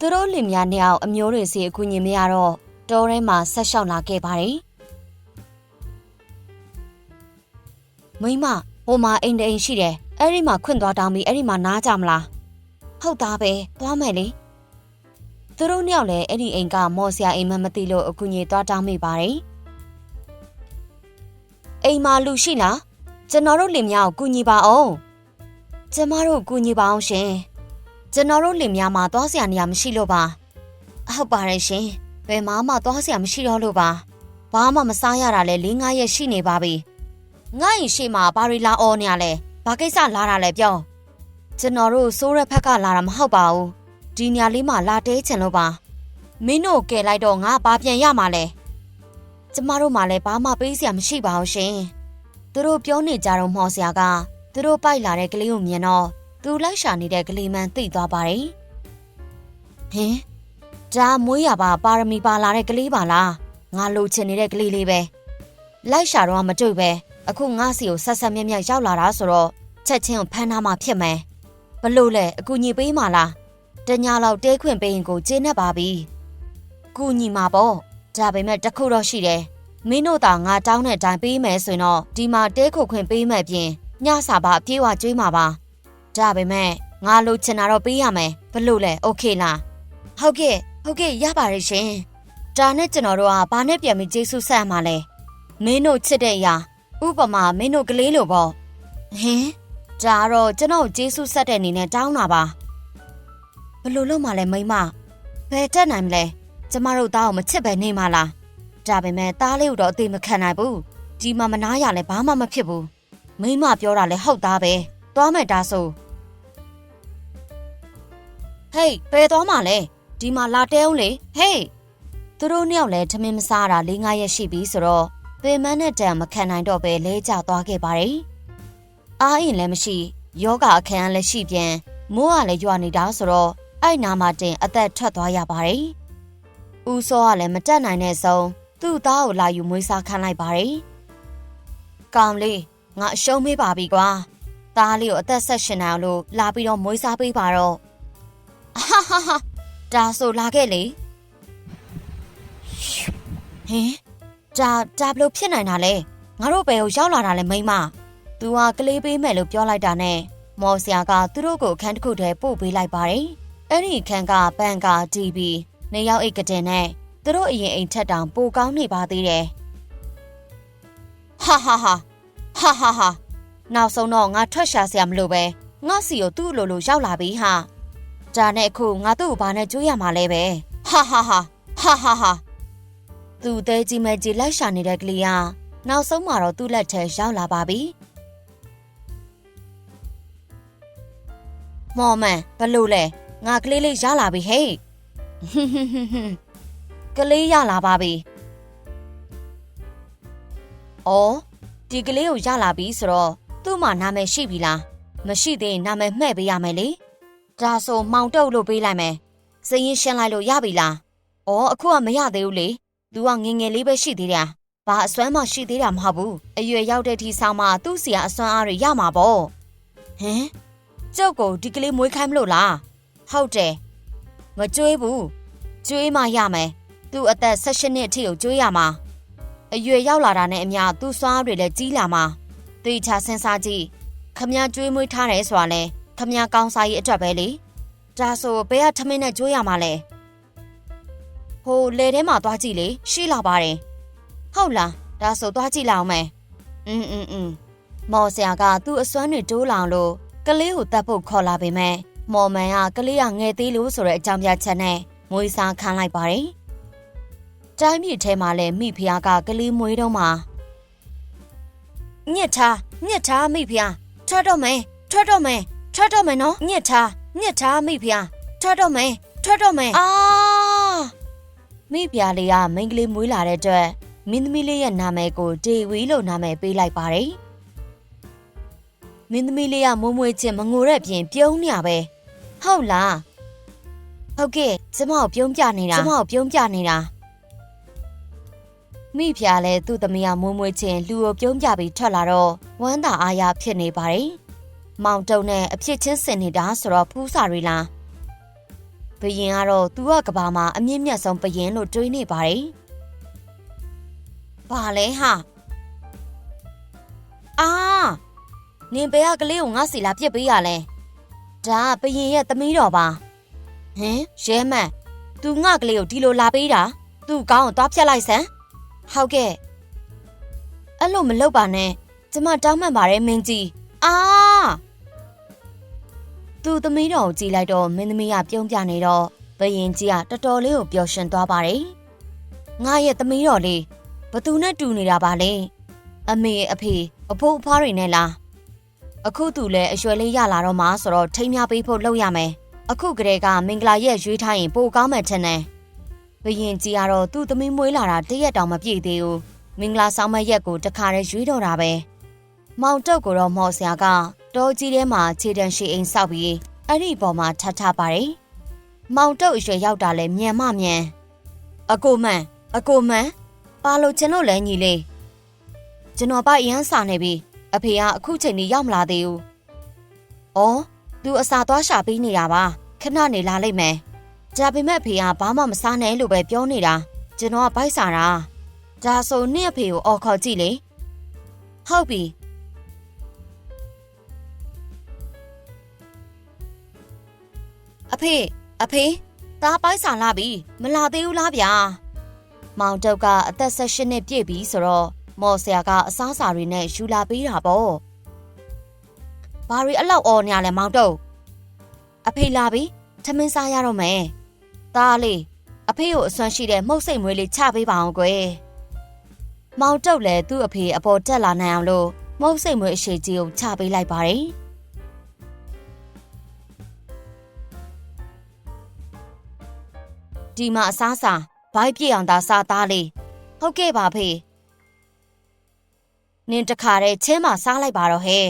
သူတို့လင်များနှစ်ယောက်အမျိုးတွေစီအကူညီမရတော့တောထဲမှာဆက်လျှောက်လာခဲ့ပါတယ်မိမဟိုမှာအိမ်တအိမ်ရှိတယ်အဲ့ဒီမှာခွင့်သွားတောင်းပြီးအဲ့ဒီမှာနားကြမလားဟုတ်သားပဲသွားမယ်လေသူတို့နှစ်ယောက်လည်းအဲ့ဒီအိမ်ကမော်ဆရာအိမ်မမသိလို့အကူညီသွားတောင်းမိပါတယ်အိမ်မှာလူရှိလားကျွန်တော်တို့လင်များကိုကူညီပါအောင်ကျမတို့ကူညီပါအောင်ရှင် ကျွန်တော်တို့လင်များမှာသွားစရာနေရာမရှိလို့ပါဟုတ်ပါတယ်ရှင်ဘယ်မှမှသွားစရာမရှိတော့လို့ပါဘာမှမစားရတာလဲ၄၅ရက်ရှိနေပါပြီငါ့ရင်ရှိမှာဘာရီလာအော်နေရလဲဘာကိစ္စလာတာလဲပြောကျွန်တော်တို့စိုးရက်ဖက်ကလာတာမဟုတ်ပါဘူးဒီညလေးမှာလာတဲချင်လို့ပါမင်းတို့ကယ်လိုက်တော့ငါဘာပြန်ရမှာလဲကျမတို့မှလည်းဘာမှပေးစရာမရှိပါဘူးရှင်သူတို့ပြောနေကြတော့မှော်စရာကသူတို့ပိုက်လာတဲ့ကလေးကိုမြင်တော့ သူလိုက်ရှာနေတဲ့ကလေးမှန်သိသွားပါတယ်ဟင်ဒါမွေးရပါပါရမီပါလာတဲ့ကလေးပါလားငါလိုချင်နေတဲ့ကလေးလေးပဲလိုက်ရှာတော့မတွေ့ပဲအခုငါစီကိုဆက်ဆက်မြက်မြက်ရောက်လာတာဆိုတော့ချက်ချင်းကိုဖမ်းထားမှဖြစ်မယ်ဘလို့လဲအကူညီပေးမှလားတညာလောက်တဲခွင့်ပေးရင်ကိုကျင်းနေပါပြီကူညီမှာပေါ့ဒါပေမဲ့တခုတော့ရှိတယ်မင်းတို့သာငါတောင်းတဲ့အတိုင်းပေးမယ်ဆိုရင်တော့ဒီမှာတဲခုခွင့်ပေးမယ်ပြင်ညစာပါအပြေးဝကျွေးမှာပါ ဒါပေမဲ့ငါလိုချင်တာတော့ပေးရမယ်ဘလို့လဲโอเคလားဟုတ်ကဲ့ဟုတ်ကဲ့ရပါတယ်ရှင်ဒါနဲ့ကျွန်တော်တို့ကဘာနဲ့ပြန်ပြီးကျေးဇူးဆက်ရမှာလဲမင်းတို့ချစ်တဲ့အရာဥပမာမင်းတို့ကလေးလိုပေါ့ဟင်ဒါကတော့ကျွန်တော်ကျေးဇူးဆက်တဲ့အနေနဲ့တောင်းတာပါဘလို့လို့မှလဲမိမဘယ်တက်နိုင်မလဲကျမတို့သားကိုမချစ်ပဲနေမှလားဒါပေမဲ့သားလေးကိုတော့အသေးမခံနိုင်ဘူးဒီမှာမနာရလဲဘာမှမဖြစ်ဘူးမိမပြောတာလဲဟုတ်သားပဲသွားမယ်ဒါဆို ဟေးဘယ်သွားမှလဲဒီမှာလာတဲအောင်လေဟေးသူတို့နှစ်ယောက်လဲထမင်းမစားတာ၄၅ရက်ရှိပြီဆိုတော့ပေမန်းနဲ့တန်မခံနိုင်တော့ပဲလဲကျသွားခဲ့ပါတယ်အားရင်လည်းမရှိယောဂအခန်းလည်းရှိပြန်မိုးကလည်းရွာနေတာဆိုတော့အဲ့နာမှာတင်အသက်ထွက်သွားရပါတယ်ဦးစောကလည်းမတက်နိုင်တဲ့ဆုံးသူ့သားကိုလာယူမွေးစားခိုင်းလိုက်ပါတယ်ကောင်းလေးငါအရှုံးမေးပါပြီကွာသားလေးကိုအသက်ဆက်ရှင်အောင်လို့လာပြီးတော့မွေးစားပေးပါတော့ ဟာဟာဟာဒါဆိုလာခဲ့လေဟင်ဒါဒါဘလို့ဖြစ်နိုင်တာလဲငါတို့ဘယ်ကိုရောက်လာတာလဲမိမ။ तू ဟာကလေးပေးမယ်လို့ပြောလိုက်တာနဲ့မော်ဆရာကသူတို့ကိုအခန်းတစ်ခုတည်းပို့ပေးလိုက်ပါတယ်။အဲ့ဒီအခန်းကဘန်ကာ TV နေရောက်အိတ်ကတင်နဲ့သူတို့အရင်အိမ်ထက်တောင်ပိုကောင်းနေပါသေးတယ်။ဟာဟာဟာဟာဟာဟာနောက်ဆုံးတော့ငါထွက်ရှာစရာမလိုပဲငါစီကိုသူ့လိုလိုရောက်လာပြီဟာ။ ဒါနဲ့အခုငါသူ့ကိုဘာနဲ့ကြွေးရမှာလဲပဲ။ဟာဟာဟာဟာဟာဟာသူ့သေးကြီးမဲကြီးလိုက်ရှာနေတဲ့ကလေးကနောက်ဆုံးမှာတော့သူ့လက်ထဲရောက်လာပါပြီ။မော်မန်ဘလို့လဲငါကလေးလေးရလာပြီဟေးဟွန်းဟွန်းဟွန်းဟွန်းကလေးရလာပါပြီ။အော်ဒီကလေးကိုရလာပြီဆိုတော့သူ့မှာနာမည်ရှိပြီလားမရှိသေးရင်နာမည်မှဲ့ပေးရမယ်လေ။ ဒါဆိုမောင်တုတ်လို့ပေးလိုက်မယ်။စရင်ရှင်းလိုက်လို့ရပြီလား။အော်အခုကမရသေးဘူးလေ။ तू ကငငယ်လေးပဲရှိသေးတယ်။ဘာအစွမ်းမှရှိသေးတာမဟုတ်ဘူး။အရွယ်ရောက်တဲ့ထိဆောင်မှသူ့စီကအစွမ်းအားတွေရမှာပေါ့။ဟင်ကျုပ်ကိုဒီကလေးမွေးခိုင်းမလို့လား။ဟုတ်တယ်။မကြွေးဘူး။ကြွေးမှရမယ်။ तू အသက်16နှစ်အထိကိုကြွေးရမှာ။အရွယ်ရောက်လာတာနဲ့အမျှသူ့စွမ်းအားတွေလည်းကြီးလာမှာ။သိချစဉ်းစားကြည့်။ခမကြွေးမွေးထားတယ်ဆိုတာလဲ ခမကောင်းစားရေးအတွက်ပဲလေ။ဒါဆိုဘယ်ကထမင်းနဲ့ကြွေးရမှာလဲ။ဟိုလေထဲမှာသွားကြည့်လေရှိလာပါတယ်။ဟုတ်လားဒါဆိုသွားကြည့်လောက်မယ်။အင်းအင်းအင်းမော်ဆရာကသူ့အစွမ်းတွေတိုးလောင်လို့ကလေးကိုတတ်ဖို့ခေါ်လာပေမဲ့မော်မန်ကကလေးကငယ်သေးလို့ဆိုတဲ့အကြောင်းပြချက်နဲ့မွေးစားခံလိုက်ပါတယ်။တိုင်းပြည်ထဲမှာလည်းမိဖုရားကကလေးမွေးတော့မှညစ်ထားညစ်ထားမိဖုရားထွက်တော့မယ်ထွက်တော့မယ် ထွက်တော့မယ်နော်ညစ်ထားညစ်ထားမိဖုရားထွက်တော့မယ်ထွက်တော့မယ်အာမိဖုရားလေးကမိန်းကလေးမွေးလာတဲ့အတွက်မင်းသမီးလေးရဲ့နာမည်ကိုဒေဝီလို့နာမည်ပေးလိုက်ပါတယ်မင်းသမီးလေးကမွေးမွေးချင်းမငိုတဲ့ပြင်ပြုံးနေရပဲဟုတ်လားဟုတ်ကဲ့ကျမကိုပြုံးပြနေတာကျမကိုပြုံးပြနေတာမိဖုရားလည်းသူ့သမီးကမွေးမွေးချင်းလူကိုပြုံးပြပြီးထွက်လာတော့ဝမ်းသာအားရဖြစ်နေပါတယ် မောင်တုံနဲ့အဖြစ်ချင်းစင်နေတာဆိုတော့ဖူးစာတွေလားဘယင်ကတော့သူကကဘာမှာအမြင့်မြတ်ဆုံးဘယင်လို့တွေးနေပါတယ်။ဘာလဲဟာအာနင်ဘယ်ကကလေးကိုငါစီလာပြစ်ပေးရလဲဒါကဘယင်ရဲ့သမီးတော်ပါဟင်ရဲမန်သူငါကလေးကိုဒီလိုလာပေးတာသူ့ကောင်းကိုသွားဖြတ်လိုက်စမ်းဟုတ်ကဲ့အဲ့လိုမလုပ်ပါနဲ့ကျမတောင်းမှန်ပါတယ်မင်းကြီးအာ သူ့သမီးတော်ကိုကြည့်လိုက်တော့မင်းသမီးကပြုံးပြနေတော့ဘယင်ကြီးကတော်တော်လေးကိုပျော်ရွှင်သွားပါတယ်ငါရဲ့သမီးတော်လေးဘသူနဲ့တူနေတာပါလဲအမေအဖေအဖိုးအဖွားတွေနဲ့လားအခုသူလည်းအရွယ်လေးရလာတော့မှဆိုတော့ထိမ်းများပေးဖို့လုပ်ရမယ်အခုကလေးကမင်္ဂလာရက်ရွေးထားရင်ပိုကောင်းမှထင်တယ်ဘယင်ကြီးကတော့သူ့သမီးမွေးလာတာတရက်တောင်မပြည့်သေးဘူးမင်္ဂလာဆောင်မရက်ကိုတခါတည်းရွေးတော့တာပဲမောင်တုတ်ကိုတော့မော်ဆရာက တောကြီးထဲမှာခြေတံရှိအိမ်ဆောက်ပြီးအဲ့ဒီပေါ်မှာထပ်ထပါတယ်မောင်တုတ်အရွယ်ရောက်တာလဲမြန်မမြန်အကိုမန်အကိုမန်ပါလို့ကျွန်တော်လဲညီလေးကျွန်တော်ပါအရန်စာနေပြီအဖေကအခုချိန်นี้ရောက်မလာသေးဘူး။အော်သူအစာသွားရှာပေးနေတာပါခဏနေလာလိမ့်မယ်။ဒါပေမဲ့အဖေကဘာမှမစားနဲ့လို့ပဲပြောနေတာကျွန်တော်ကဗိုက်စာတာဒါဆိုနှစ်အဖေကိုအော်ခေါ်ကြည့်လေ။ဟုတ်ပြီ။ အဖေအဖေသားပိုက်စာလာပြီမလာသေးဘူးလားဗျာ။မောင်တုတ်ကအသက်၁၈နှစ်ပြည့်ပြီဆိုတော့မော်ဆရာကအစားအစာတွေနဲ့ယူလာပေးတာပေါ့။ဘာတွေအလောက်အော်နေရလဲမောင်တုတ်။အဖေလာပြီထမင်းစားရတော့မယ်။သားလေးအဖေကိုအစွမ်းရှိတဲ့မှုတ်စိတ်မွေးလေးချပေးပါအောင်ကွယ်။မောင်တုတ်လည်းသူ့အဖေအပေါ်တက်လာနိုင်အောင်လို့မှုတ်စိတ်မွေးအရှိကြီးကိုချပေးလိုက်ပါတယ်။ ဒီမှာအစားစာဘိုက်ပြည့်အောင်သာစားသားလေးဟုတ်ကဲ့ပါဖေ။နင်တခါတည်းချင်းမစားလိုက်ပါတော့ဟဲ့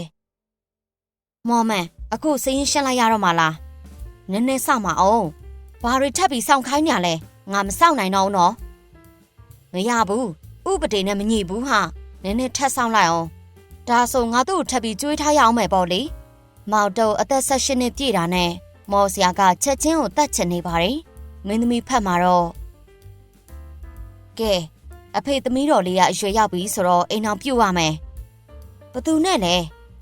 မော်မန်အခုစင်းရှင်းလိုက်ရတော့မှလားနည်းနည်းစောင့်မအောင်ဘာတွေထပ်ပြီးစောင့်ခိုင်းညာလဲငါမစောင့်နိုင်တော့ဘူးနော်မရဘူးဥပဒေနဲ့မညှိဘူးဟာနည်းနည်းထပ်ဆောင်လိုက်အောင်ဒါဆိုငါတို့ထပ်ပြီးကြွေးထားရအောင်မယ်ပေါ့လေမောင်တုတ်အသက်၁၈နှစ်ပြည့်တာနဲ့မော်စရာကချက်ချင်းကိုတတ်ချင်နေပါတယ် မင်းသမီးဖတ်မှာတော့ကဲအဖေသမီးတော်လေးကအရွယ်ရောက်ပြီဆိုတော့အိမ်အောင်ပြုတ်ရမယ်။ဘသူနဲ့လဲ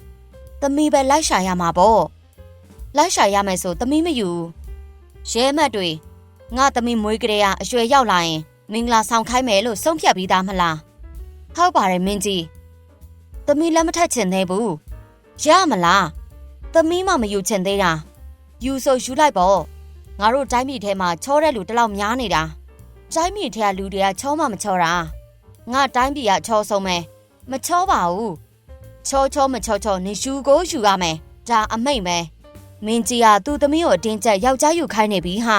။သမီးပဲလိုက်ရှာရမှာပေါ့။လိုက်ရှာရမယ်ဆိုသမီးမယူ။ရဲမတ်တွေငါသမီးမွေးကလေးကအရွယ်ရောက်လာရင်မင်္ဂလာဆောင်ခိုင်းမယ်လို့ဆုံးဖြတ်ပြီးသားမလား။ဟုတ်ပါတယ်မင်းကြီး။သမီးလက်မထက်ချင်သေးဘူး။ရမလား။သမီးမှမယူချင်သေးတာ။ယူဆိုယူလိုက်ပေါ့။ ငါတို့တိုင်းပြည်ထဲမှာချောတဲ့လူတလောက်များနေတာ။တိုင်းပြည်ထဲကလူတွေကချောမှမချောတာငါတိုင်းပြည်ကချောဆုံးပဲမချောပါဘူးချောချောမချောချောနေယူကိုယူရမယ်ဒါအမိတ်ပဲမင်းကြီးကသူ့သမီးကိုအတင်းကျပ်ယောက်ျားယူခိုင်းနေပြီဟာ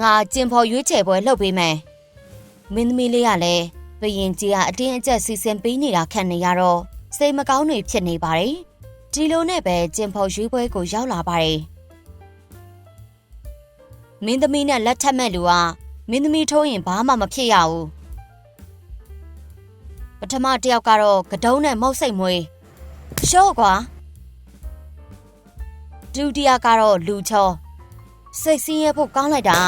ငါကျင်ဖော်ရွေးချယ်ပွဲလှုပ်ပေးမယ်မင်းသမီးလေးကလည်းဘယင်ကြီးကအတင်းအကျပ်စီစဉ်ပေးနေတာခံနေရတော့စိတ်မကောင်းတွေဖြစ်နေပါတယ်ဒီလိုနဲ့ပဲကျင်ဖော်ရွေးပွဲကိုရောက်လာပါတယ် မင်းသမီးနဲ့လက်ထက်မဲ့လူကမင်းသမီးထိုးရင်ဘာမှမဖြစ်ရဘူးပထမတစ်ယောက်ကတော့ကတုံးနဲ့မုတ်စိတ်မွေးရှော့ကွာဒုတိယကတော့လူချောစိတ်ဆင်းရဲဖို့ကောင်းလိုက်တာ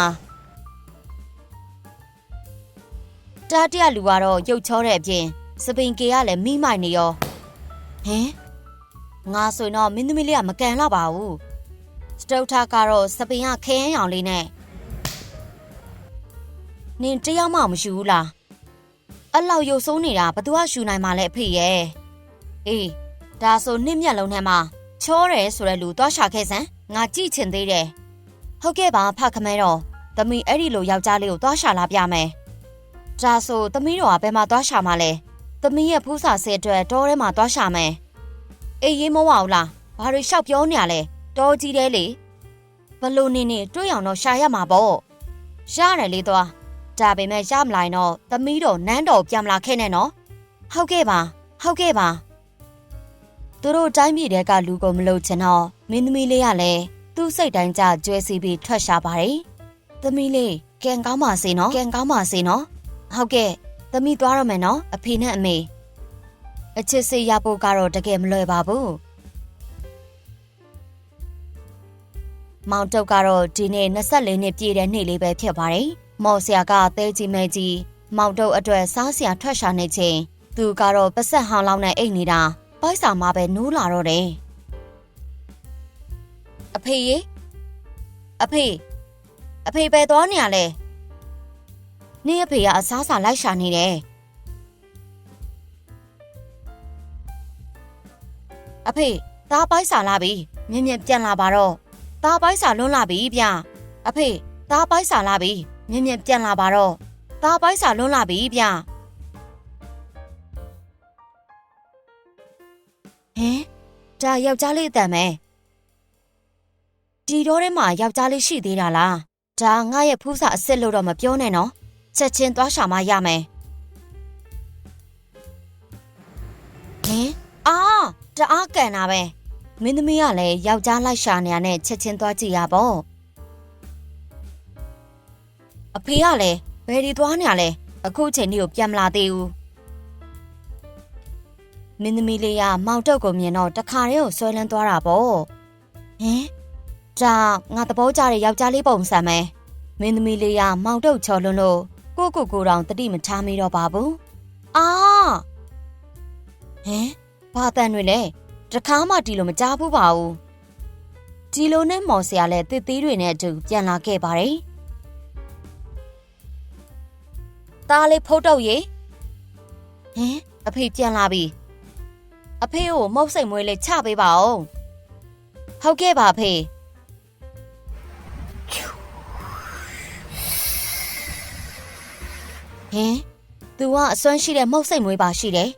တာတရလူကတော့ရုပ်ချောတဲ့အပြင်စပင်ကေကလည်းမိမိုက်နေရောဟင်ငါဆိုရင်တော့မင်းသမီးလေးကမကန်တော့ပါဘူး စတုတ်ထကတော့စပင်ကခဲရန်ရောင်လေးနဲ့နင်တရားမှမရှိဘူးလားအဲ့လောက်ရုပ်ဆိုးနေတာဘသူကရှူနိုင်မှလဲအဖေရဲ့အေးဒါဆိုနှစ်မျက်လုံးထဲမှာချောတယ်ဆိုတဲ့လူသွားရှာခဲ့စမ်းငါကြည့်ချင်သေးတယ်ဟုတ်ကဲ့ပါဖခမဲတော်သမီးအဲ့ဒီလိုယောက်ျားလေးကိုသွားရှာလာပြမယ်ဒါဆိုသမီးတော်ကဘယ်မှာသွားရှာမှလဲသမီးရဲ့ဖူးစာဆဲအတွက်တောထဲမှာသွားရှာမယ်အေးရေးမဝအောင်လားဘာတွေလျှောက်ပြောနေရလဲ တောကြီးတဲလေဘလို့နေနေတွေ့အောင်တော့ရှာရမှာပေါ့ရတယ်လေသွားဒါပေမဲ့ရမလာရင်တော့သမီးတော်နန်းတော်ပြန်မလာခဲ့နဲ့နော်ဟုတ်ကဲ့ပါဟုတ်ကဲ့ပါသူတို့တိုင်းပြည်တဲကလူကိုမလို့ချင်တော့မင်းသမီးလေးကလည်းသူ့စိတ်တိုင်းကြကျွဲစီပြီးထွက်ရှာပါတယ်သမီးလေးကံကောင်းပါစေနော်ကံကောင်းပါစေနော်ဟုတ်ကဲ့သမီးသွားရမယ်နော်အဖေနဲ့အမေအချစ်စေရဖို့ကတော့တကယ်မလွယ်ပါဘူး မောင်တုတ်ကတော့ဒီနေ့24နှစ်ပြည့်တဲ့နေ့လေးပဲဖြစ်ပါတယ်။မော်ဆရာကသဲကြီးမဲကြီးမောင်တုတ်အတွက်စားစရာထွက်ရှာနေချိန်သူကတော့ပတ်ဆက်ဟောင်းလောင်းနဲ့အိတ်နေတာပိုက်စာမပဲနိုးလာတော့တယ်။အဖေရေအဖေအဖေပဲသွားနေရလဲ။နေ့အဖေကအစားစာလိုက်ရှာနေတယ်။အဖေသားပိုက်စာလာပြီမြင်မြင်ပြန်လာပါတော့ သားပိုက်စာလွန်းလာပြီဗျအဖေသားပိုက်စာလာပြီမြင်မြင်ပြန်လာပါတော့သားပိုက်စာလွန်းလာပြီဗျဟင်ဒါယောက်ျားလေးအတန်မဲဒီတော့ထဲမှာယောက်ျားလေးရှိသေးတာလားဒါငါရဲ့ဖူးစာအစ်စ်လို့တော့မပြောနဲ့နော်ချက်ချင်းသွားရှာမှရမယ်ဟင်အာတအားကန်တာပဲ မင်းသမီးကလည်းယောက်ျားလိုက်ရှာနေရတဲ့ချက်ချင်းသွားကြည့်ရပေါ့အဖေကလည်းဘယ်ဒီသွားနေရလဲအခုချိန်ကြီးကိုပြန်မလာသေးဘူးမင်းသမီးလေးကမောင်တုတ်ကိုမြင်တော့တခါတည်းကိုဆွဲလန်းသွားတာပေါ့ဟင်ဒါငါသဘောကျတဲ့ယောက်ျားလေးပုံစံပဲမင်းသမီးလေးကမောင်တုတ်ချော်လွန်းလို့ကိုကိုကိုတောင်တတိမထားမိတော့ပါဘူးအာဟင်ဘာတန်တွေလဲ တခါမှဒီလိုမကြားဘူးပါဘူးဒီလိုနဲ့မော်ဆရာလည်းတစ်သေးတွေနဲ့အတူပြန်လာခဲ့ပါတယ်ตาလေးဖုတ်တော့ရေဟင်အဖေပြန်လာပြီအဖေကိုမုတ်စိတ်မွေးလေးချပေးပါဦးဟုတ်ကဲ့ပါအဖေဟင် तू ကအစွမ်းရှိတဲ့မုတ်စိတ်မွေးပါရှိတယ်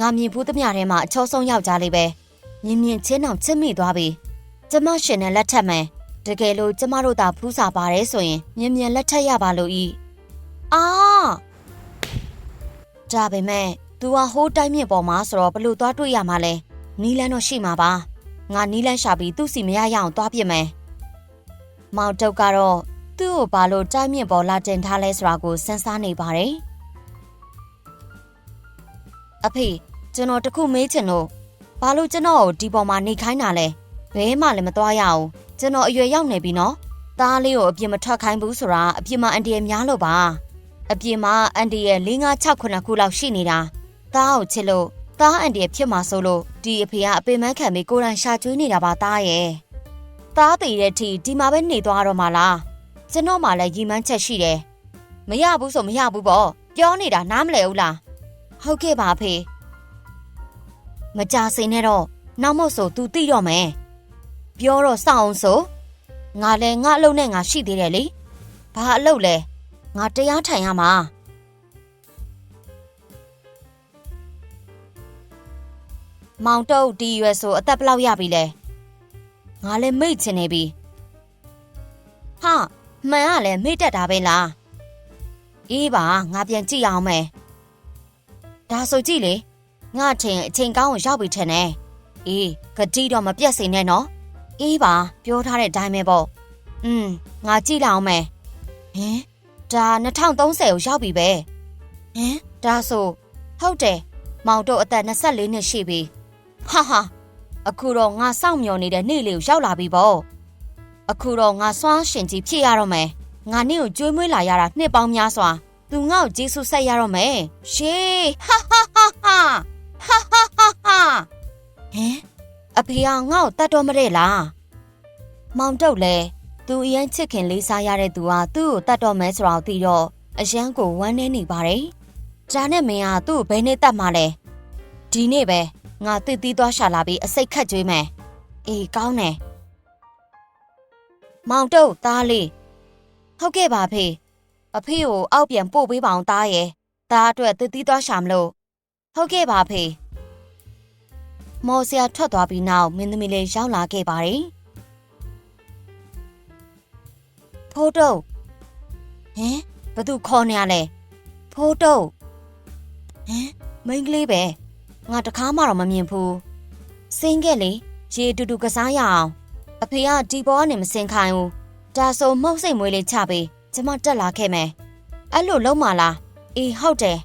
ငါမြင်ဘူးသမျှထဲမှာအချောဆုံးယောက်ျားလေးပဲ မြင်မြင်ချင်းအောင်ချစ်မိသွားပြီကျမရှင်နဲ့လက်ထပ်မယ်တကယ်လို့ကျမတို့သာဖူးစာပါတယ်ဆိုရင်မြင်မြင်လက်ထပ်ရပါလို့ဤအာဒါပေမဲ့ तू ဟာဟိုးတိုင်းမြင့်ပေါ်မှာဆိုတော့ဘလို့သွားတွေ့ရမှာလဲနီးလန်းတော့ရှိမှာပါငါနီးလန်းရှာပြီးသူ့စီမရရအောင်သွားပြစ်မယ်မောင်တုတ်ကတော့သူ့ကိုဘာလို့တိုင်းမြင့်ပေါ်လာတင်ထားလဲဆိုတာကိုစဉ်းစားနေပါတယ်အဖေကျွန်တော်တခုမေးချင်လို့ ဘာလို့ကျွန်တော်ကိုဒီပေါ်မှာနေခိုင်းတာလဲဘဲမှလည်းမသွားရအောင်ကျွန်တော်အရွယ်ရောက်နေပြီနော်သားလေးကိုအပြစ်မထွက်ခိုင်းဘူးဆိုတာအပြစ်မအန်တီရဲ့များလို့ပါအပြစ်မအန်တီရဲ့၄၅6ခုခုလောက်ရှိနေတာသားကိုချစ်လို့သားအန်တီရဲ့ဖြစ်မှာဆိုလို့ဒီအဖေကအပေမန်းခံပြီးကိုရန်ရှာကျွေးနေတာပါသားရဲ့သားတည်တဲ့ထီဒီမှာပဲနေသွားတော့မှလားကျွန်တော်မှလည်းရီမန်းချက်ရှိတယ်မရဘူးဆိုမရဘူးပေါ့ပြောနေတာနားမလဲဘူးလားဟုတ်ကဲ့ပါဖေ မကြစင်နဲ့တော့နောက်မို့ဆို तू သိတော့မယ်ပြောတော့စောင့်အောင်ဆိုငါလည်းငါအလုပ်နဲ့ငါရှိသေးတယ်လေဘာအလုပ်လဲငါတရားထိုင်ရမှာမောင်တုတ်ဒီရွယ်ဆိုအသက်ဘလောက်ရပြီလဲငါလည်းမိတ်ချင်နေပြီဟာမှန်ကလည်းမိတ်တက်တာပဲလားအေးပါငါပြန်ကြည့်အောင်မယ်ဒါဆိုကြည့်လေ ငါထင်အချိန်ကောင်းကိုရောက်ပြီထင်တယ်အေးဂတိတော့မပြတ်စေနဲ့နော်အေးပါပြောထားတဲ့အတိုင်းပဲပေါ့อืมငါကြည့်လောက်မယ်ဟင်ဒါ2030ကိုရောက်ပြီပဲဟင်ဒါဆိုဟုတ်တယ်မောင်တို့အသက်24နှစ်ရှိပြီဟာဟာအခုတော့ငါစောင့်မျှော်နေတဲ့နေ့လေးကိုရောက်လာပြီပေါ့အခုတော့ငါစွမ်းရှင်ကြီးဖြစ်ရတော့မယ်ငါနေ့ကိုကြွေးမွေးလာရတာနှစ်ပေါင်းများစွာသူငါ့ကိုကျေးဇူးဆက်ရတော့မယ်ရှေးဟာဟာဟာဟာ ဟာဟာဟာဟာဟင်အဖေကငါ့ကိုတတ်တော့မတဲ့လားမောင်တုတ်လဲသူအရင်ချစ်ခင်လေးစားရတဲ့သူဟာသူ့ကိုတတ်တော့မဲဆိုတော့သိတော့အရန်ကိုဝမ်းနေနေပါတယ်ဒါနဲ့မင်းကသူ့ကိုဘယ်နဲ့တတ်မှလဲဒီနေ့ပဲငါတစ်သီးသွားရှာလာပြီးအစိတ်ခတ်ကြွေးမယ်အေးကောင်းတယ်မောင်တုတ်သားလေးဟုတ်ကဲ့ပါဖေအဖေကိုအောက်ပြန်ပို့ပေးပါအောင်သားရဲ့သားအတွက်တစ်သီးသွားရှာမလို့ ဟုတ်ကဲ့ပါဖေမော်ဆရာထွက်သွားပြီးနောက်မင်းသမီးလေးရောက်လာခဲ့ပါတယ်ဖိုးတုတ်ဟင်ဘသူခေါ်နေရလဲဖိုးတုတ်ဟင်မိန်းကလေးပဲငါတကားမှတော့မမြင်ဘူးစင်းခဲ့လေရေတူတူကစားရအောင်အဖေကဒီဘောကနေမစင်ခိုင်းဘူးဒါဆိုမှုတ်စိတ်မွေးလေးချပေးကျမတက်လာခဲ့မယ်အဲ့လိုလုံးမလားအေးဟုတ်တယ်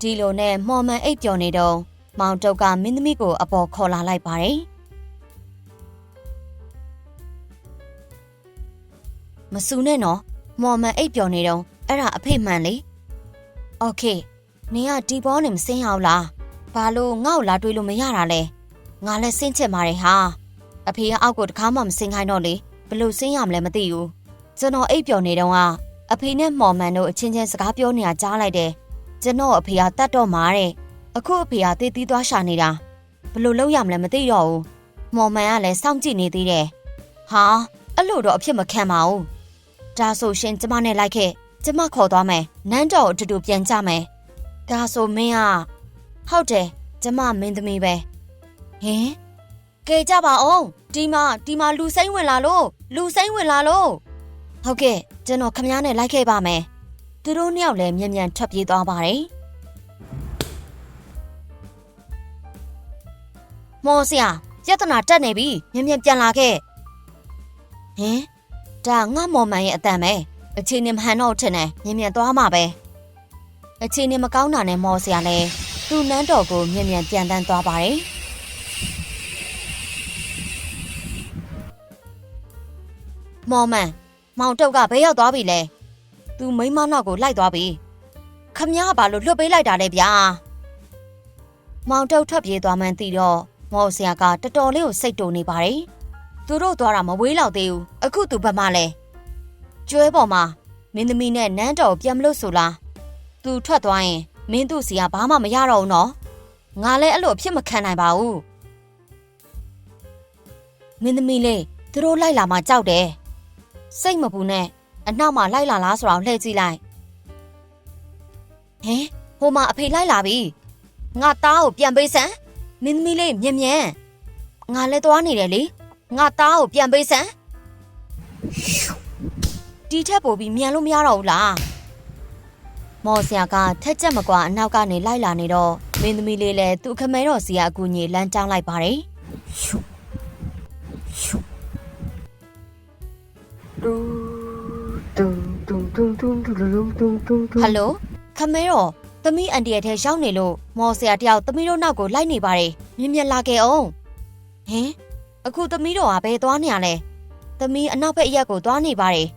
ဒီလိုနဲ့မော်မန်အိပ်ပျော်နေတော့မောင်တုတ်ကမင်းသမီးကိုအပေါ်ခေါ်လာလိုက်ပါတယ်။မဆူနဲ့နော်မော်မန်အိပ်ပျော်နေတော့အဲ့ဒါအဖေမှန်လေ။ Okay နင်ကဒီဘောနဲ့မစင်းရအောင်လား။ဘာလို့ငေါ့လာတွေးလို့မရတာလဲ။ငါလည်းစင်းချက်ပါတယ်ဟာ။အဖေကအောက်ကိုတခါမှမစင်းခိုင်းတော့လေ။ဘလို့စင်းရမလဲမသိဘူး။ကျွန်တော်အိပ်ပျော်နေတော့ကအဖေနဲ့မော်မန်တို့အချင်းချင်းစကားပြောနေတာကြားလိုက်တယ်။ ကျွန်တော်အဖေကတတ်တော့မှာတဲ့အခုအဖေကတေးသီးသွားရှာနေတာဘလို့လုပ်ရမလဲမသိတော့ဘူးမော်မန်ကလည်းစောင့်ကြည့်နေသေးတယ်ဟာအဲ့လိုတော့အဖြစ်မခံပါဘူးဒါဆိုရှင်ကျမနဲ့လိုက်ခဲ့ကျမခေါ်သွားမယ်နန်းတော်အတူတူပြန်ကြမယ်ဒါဆိုမင်းကဟုတ်တယ်ကျမမင်းသမီးပဲဟင်ကဲကြပါအောင်ဒီမှာဒီမှာလူစိမ့်ဝင်လာလို့လူစိမ့်ဝင်လာလို့ဟုတ်ကဲ့ကျွန်တော်ခမည်းနဲ့လိုက်ခဲ့ပါမယ် သူတို့နှစ်ယောက်လည်းမြန်မြန်ထွက်ပြေးသွားပါတယ်မော်ဆရာယတနာတက်နေပြီမြန်မြန်ပြန်လာခဲ့ဟင်ဒါငါမော်မန်ရဲ့အတန်ပဲအချိန်နဲ့မဟန်တော့ထင်တယ်မြန်မြန်သွားမှာပဲအချိန်နဲ့မကောင်းတာနဲ့မော်ဆရာလည်းသူ့နန်းတော်ကိုမြန်မြန်ပြန်တန်းသွားပါတယ်မော်မန်မောင်တုတ်ကဘယ်ရောက်သွားပြီလဲ သူမိန်းမနောက်ကိုလိုက်သွားပြီခမည်းကဘာလို့လွတ်ပေးလိုက်တာလဲဗျာမောင်တုတ်ထွက်ပြေးသွားမှန်းသိတော့မော်ဆရာကတော်တော်လေးကိုစိတ်တုန်နေပါတယ်သူတို့သွားတာမဝေးလောက်သေးဘူးအခုသူဘက်မှလဲကျွဲပေါ်မှာမင်းသမီးနဲ့နန်းတော်ပြန်မလို့ဆိုလားသူထွက်သွားရင်မင်းသူ့စီကဘာမှမရတော့ဘူးနော်ငါလည်းအဲ့လိုအဖြစ်မခံနိုင်ပါဘူးမင်းသမီးလေးသူတို့လိုက်လာမှကြောက်တယ်စိတ်မပူနဲ့ အနောက်မှာလိုက်လာလားဆိုတော့လှည့်ကြည့်လိုက်ဟင်ဟိုမှာအဖေလိုက်လာပြီငါသားကိုပြန်ပေးစမ်းမင်းသမီးလေးမြင်မြန်ငါလည်းသွားနေတယ်လေငါသားကိုပြန်ပေးစမ်းဒီထက်ပိုပြီးမြန်လို့မရတော့ဘူးလားမော်ဆရာကထက်ချက်မကွာအနောက်ကနေလိုက်လာနေတော့မင်းသမီးလေးလည်းသူ့ခမဲတော်စီကအကူညီလမ်းကြောင်းလိုက်ပါတယ်ရှုရှု ဟယ်လိုခမဲတော်သမီးအန်တီရဲ့ထဲရောက်နေလို့မော်ဆရာတယောက်သမီးတို့နောက်ကိုလိုက်နေပါတယ်မြင်မြင်လာခဲ့အောင်ဟင်အခုသမီးတော်ကဘယ်သွားနေရလဲသမီးအနောက်ဘက်အရက်ကိုသွားနေပါတယ်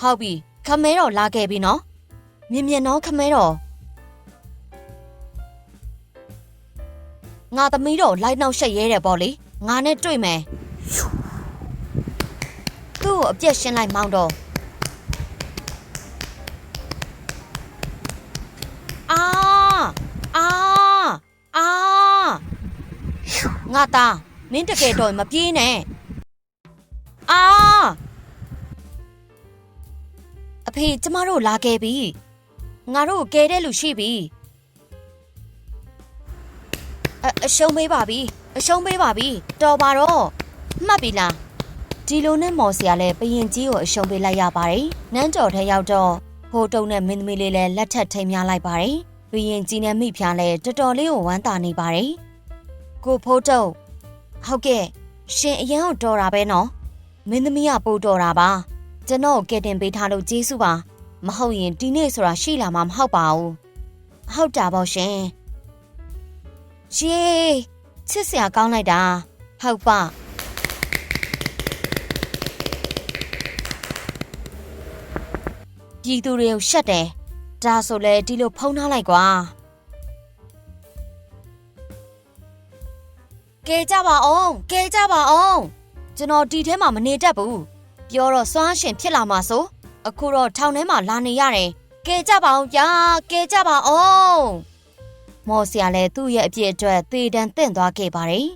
ဟုတ်ပြီခမဲတော်လာခဲ့ပြီနော်မြင်မြင်တော့ခမဲတော်ငါသမီးတော်လိုက်နောက်ရှက်ရဲတယ်ပေါ့လေငါနဲ့တွေ့မယ်သူ့ကိုအပြက်ရှင်းလိုက်မောင်းတော့ ငါသားမင်းတကယ်တော့မပြေးနဲ့အာအဖေကျမတို့လာခဲ့ပြီငါတို့ကိုကဲတဲ့လူရှိပြီအအရှုံးပေးပါပြီအရှုံးပေးပါပြီတော်ပါတော့မှတ်ပြီလားဒီလိုနဲ့မော်စရာလဲဘရင်ကြီးကိုအရှုံးပေးလိုက်ရပါတယ်နန်းတော်ထဲရောက်တော့ဟိုတုံနဲ့မင်းသမီးလေးလည်းလက်ထပ်ထိမ်းများလိုက်ပါတယ်ဘရင်ကြီးနဲ့မိဖုရားလည်းတော်တော်လေးကိုဝမ်းသာနေပါတယ် ကိုဖိုးတုံဟုတ်ကဲ့ရှင်အရင်ကတော်တာပဲနော်မင်းသမီးကပို့တော်တာပါကျွန်တော်ကိုကဲတင်ပေးထားလို့ကျေးဇူးပါမဟုတ်ရင်ဒီနေ့ဆိုတာရှိလာမှာမဟုတ်ပါဘူးဟုတ်တာပေါ့ရှင်ရှေးချစ်စရာကောင်းလိုက်တာဟုတ်ပါပြည်သူတွေကိုရှက်တယ်ဒါဆိုလဲဒီလိုဖုံးထားလိုက်ကွာ ကဲကြပါအောင်ကဲကြပါအောင်ကျွန်တော်ဒီထဲမှာမနေတတ်ဘူးပြောတော့စွမ်းရှင်ဖြစ်လာမှာဆိုအခုတော့ထောင်ထဲမှာလာနေရတယ်ကဲကြပါအောင်ကြာကဲကြပါအောင်မော်ဆရာလည်းသူ့ရဲ့အပြစ်အတွက်သေတံတင့်သွားခဲ့ပါတယ်